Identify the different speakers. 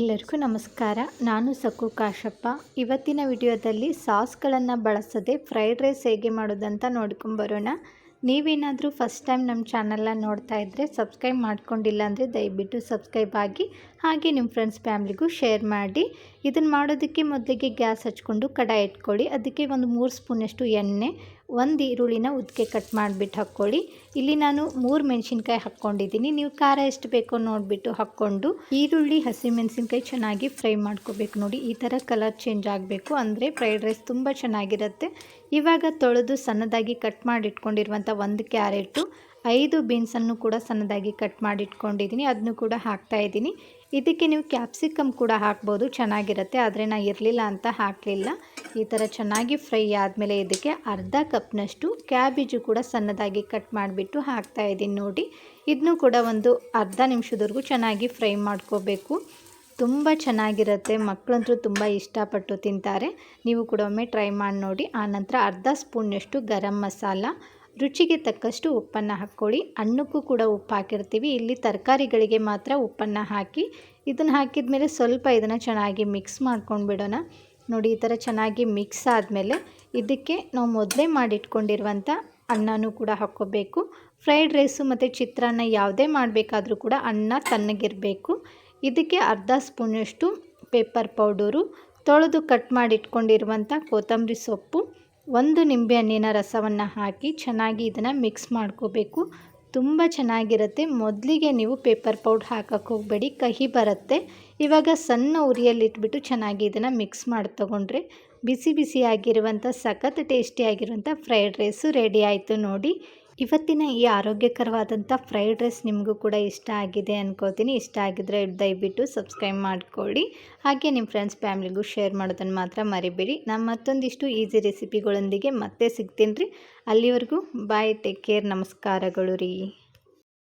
Speaker 1: ಎಲ್ಲರಿಗೂ ನಮಸ್ಕಾರ. ನಾನು ಸಕು ಕಾಶಪ್ಪ. ಇವತ್ತಿನ ವಿಡಿಯೋದಲ್ಲಿ ಸಾಸ್ಗಳನ್ನು ಬಳಸದೆ ಫ್ರೈಡ್ ರೈಸ್ ಹೇಗೆ ಮಾಡೋದಂತ ನೋಡ್ಕೊಂಬರೋಣ ನೀವೇನಾದರೂ ಫಸ್ಟ್ ಟೈಮ್ ನಮ್ಮ ಚಾನಲ್ನ ನೋಡ್ತಾ ಇದ್ದರೆ ಸಬ್ಸ್ಕ್ರೈಬ್ ಮಾಡ್ಕೊಂಡಿಲ್ಲ ಅಂದರೆ ದಯವಿಟ್ಟು ಸಬ್ಸ್ಕ್ರೈಬ್ ಆಗಿ ಹಾಗೆ ನಿಮ್ಮ ಫ್ರೆಂಡ್ಸ್ ಫ್ಯಾಮ್ಲಿಗೂ ಶೇರ್ ಮಾಡಿ. ಇದನ್ನು ಮಾಡೋದಕ್ಕೆ ಮೊದಲಿಗೆ ಗ್ಯಾಸ್ ಹಚ್ಕೊಂಡು ಕಡಾಯಿ ಇಟ್ಕೊಳ್ಳಿ. ಅದಕ್ಕೆ ಒಂದು ಮೂರು ಸ್ಪೂನಷ್ಟು ಎಣ್ಣೆ, ಒಂದು ಈರುಳ್ಳಿನ ಉದ್ದಕ್ಕೆ ಕಟ್ ಮಾಡಿಬಿಟ್ಟು ಹಾಕ್ಕೊಳ್ಳಿ. ಇಲ್ಲಿ ನಾನು ಮೂರು ಮೆಣಸಿನ್ಕಾಯಿ ಹಾಕ್ಕೊಂಡಿದ್ದೀನಿ. ನೀವು ಖಾರ ಎಷ್ಟು ಬೇಕೋ ನೋಡಿಬಿಟ್ಟು ಹಾಕ್ಕೊಂಡು ಈರುಳ್ಳಿ, ಹಸಿಮೆಣಸಿನ್ಕಾಯಿ ಚೆನ್ನಾಗಿ ಫ್ರೈ ಮಾಡ್ಕೋಬೇಕು ನೋಡಿ. ಈ ಥರ ಕಲರ್ ಚೇಂಜ್ ಆಗಬೇಕು ಅಂದರೆ ಫ್ರೈಡ್ ರೈಸ್ ತುಂಬ ಚೆನ್ನಾಗಿರುತ್ತೆ. ಇವಾಗ ತೊಳೆದು ಸಣ್ಣದಾಗಿ ಕಟ್ ಮಾಡಿಟ್ಕೊಂಡಿರುವಂಥ ಒಂದು ಕ್ಯಾರೆಟು ಐದು ಬೀನ್ಸನ್ನು ಕೂಡ ಸಣ್ಣದಾಗಿ ಕಟ್ ಮಾಡಿಟ್ಕೊಂಡಿದ್ದೀನಿ ಅದನ್ನು ಕೂಡ ಹಾಕ್ತಾ ಇದ್ದೀನಿ. ಇದಕ್ಕೆ ನೀವು ಕ್ಯಾಪ್ಸಿಕಮ್ ಕೂಡ ಹಾಕ್ಬೋದು, ಚೆನ್ನಾಗಿರುತ್ತೆ, ಆದರೆ ನಾನು ಇರಲಿಲ್ಲ ಅಂತ ಹಾಕಲಿಲ್ಲ. ಈ ಥರ ಚೆನ್ನಾಗಿ ಫ್ರೈ ಆದಮೇಲೆ ಇದಕ್ಕೆ ಅರ್ಧ ಕಪ್ನಷ್ಟು ಕ್ಯಾಬೇಜು ಕೂಡ ಸಣ್ಣದಾಗಿ ಕಟ್ ಮಾಡಿಬಿಟ್ಟು ಹಾಕ್ತಾ ಇದ್ದೀನಿ ನೋಡಿ. ಇದನ್ನು ಕೂಡ ಒಂದು ಅರ್ಧ ನಿಮಿಷದವರೆಗೂ ಚೆನ್ನಾಗಿ ಫ್ರೈ ಮಾಡ್ಕೋಬೇಕು. ತುಂಬ ಚೆನ್ನಾಗಿರುತ್ತೆ ಮಕ್ಕಳಂತೂ ತುಂಬ ಇಷ್ಟಪಟ್ಟು ತಿಂತಾರೆ. ನೀವು ಕೂಡ ಒಮ್ಮೆ ಟ್ರೈ ಮಾಡಿ ನೋಡಿ. ಆನಂತರ ಅರ್ಧ ಸ್ಪೂನ್ನಷ್ಟು ಗರಂ ಮಸಾಲ ರುಚಿಗೆ ತಕ್ಕಷ್ಟು ಉಪ್ಪನ್ನು ಹಾಕ್ಕೊಳ್ಳಿ. ಹಣ್ಣಕ್ಕೂ ಕೂಡ ಉಪ್ಪು ಹಾಕಿರ್ತೀವಿ. ಇಲ್ಲಿ ತರಕಾರಿಗಳಿಗೆ ಮಾತ್ರ ಉಪ್ಪನ್ನು ಹಾಕಿ, ಇದನ್ನು ಹಾಕಿದ ಮೇಲೆ ಸ್ವಲ್ಪ ಇದನ್ನು ಚೆನ್ನಾಗಿ ಮಿಕ್ಸ್ ಮಾಡ್ಕೊಂಡು ಬಿಡೋಣ. ನೋಡಿ, ಈ ಥರ ಚೆನ್ನಾಗಿ ಮಿಕ್ಸ್ ಆದಮೇಲೆ ಇದಕ್ಕೆ ನಾವು ಮೊದಲೇ ಮಾಡಿಟ್ಕೊಂಡಿರುವಂಥ ಅನ್ನನೂ ಕೂಡ ಹಾಕ್ಕೋಬೇಕು. ಫ್ರೈಡ್ ರೈಸು ಮತ್ತು ಚಿತ್ರಾನ್ನ ಯಾವುದೇ ಮಾಡಬೇಕಾದ್ರೂ ಕೂಡ ಅನ್ನ ತಣ್ಣಗಿರಬೇಕು. ಇದಕ್ಕೆ ಅರ್ಧ ಸ್ಪೂನಷ್ಟು ಪೇಪರ್ ಪೌಡರು ತೊಳೆದು ಕಟ್ ಮಾಡಿಟ್ಕೊಂಡಿರುವಂಥ ಕೊತ್ತಂಬರಿ ಸೊಪ್ಪು ಒಂದು ನಿಂಬೆ ಹಣ್ಣಿನ ರಸವನ್ನು ಹಾಕಿ ಚೆನ್ನಾಗಿ ಇದನ್ನು ಮಿಕ್ಸ್ ಮಾಡ್ಕೋಬೇಕು. ತುಂಬ ಚೆನ್ನಾಗಿರುತ್ತೆ. ಮೊದಲಿಗೆ ನೀವು ಪೇಪರ್ ಪೌಡ್ರ್ ಹಾಕಕ್ಕೆ ಹೋಗಬೇಡಿ. ಕಹಿ ಬರುತ್ತೆ. ಇವಾಗ ಸಣ್ಣ ಉರಿಯಲ್ಲಿಟ್ಬಿಟ್ಟು ಚೆನ್ನಾಗಿ ಇದನ್ನು ಮಿಕ್ಸ್ ಮಾಡಿ ತೊಗೊಂಡ್ರೆ ಬಿಸಿ ಬಿಸಿಯಾಗಿರುವಂಥ ಸಖತ್ ಟೇಸ್ಟಿಯಾಗಿರುವಂಥ ಫ್ರೈಡ್ ರೈಸು ರೆಡಿ ಆಯಿತು ನೋಡಿ. ಇವತ್ತಿನ ಈ ಆರೋಗ್ಯಕರವಾದಂಥ ಫ್ರೈಡ್ ರೈಸ್ ನಿಮಗೂ ಕೂಡ ಇಷ್ಟ ಆಗಿದೆ ಅನ್ಕೋತೀನಿ. ಇಷ್ಟ ಆಗಿದ್ರೆ ದಯವಿಟ್ಟು ಸಬ್ಸ್ಕ್ರೈಬ್ ಮಾಡಿಕೊಳ್ಳಿ. ಹಾಗೆ ನಿಮ್ಮ ಫ್ರೆಂಡ್ಸ್ ಫ್ಯಾಮ್ಲಿಗೂ ಶೇರ್ ಮಾಡೋದನ್ನು ಮಾತ್ರ ಮರಿಬೇಡಿ. ನಾನು ಮತ್ತೊಂದಿಷ್ಟು ಈಸಿ ರೆಸಿಪಿಗಳೊಂದಿಗೆ ಮತ್ತೆ ಸಿಗ್ತೀನಿ ರೀ. ಅಲ್ಲಿವರೆಗೂ ಬಾಯ್ ಟೇಕ್ ಕೇರ್ ನಮಸ್ಕಾರಗಳು ರೀ.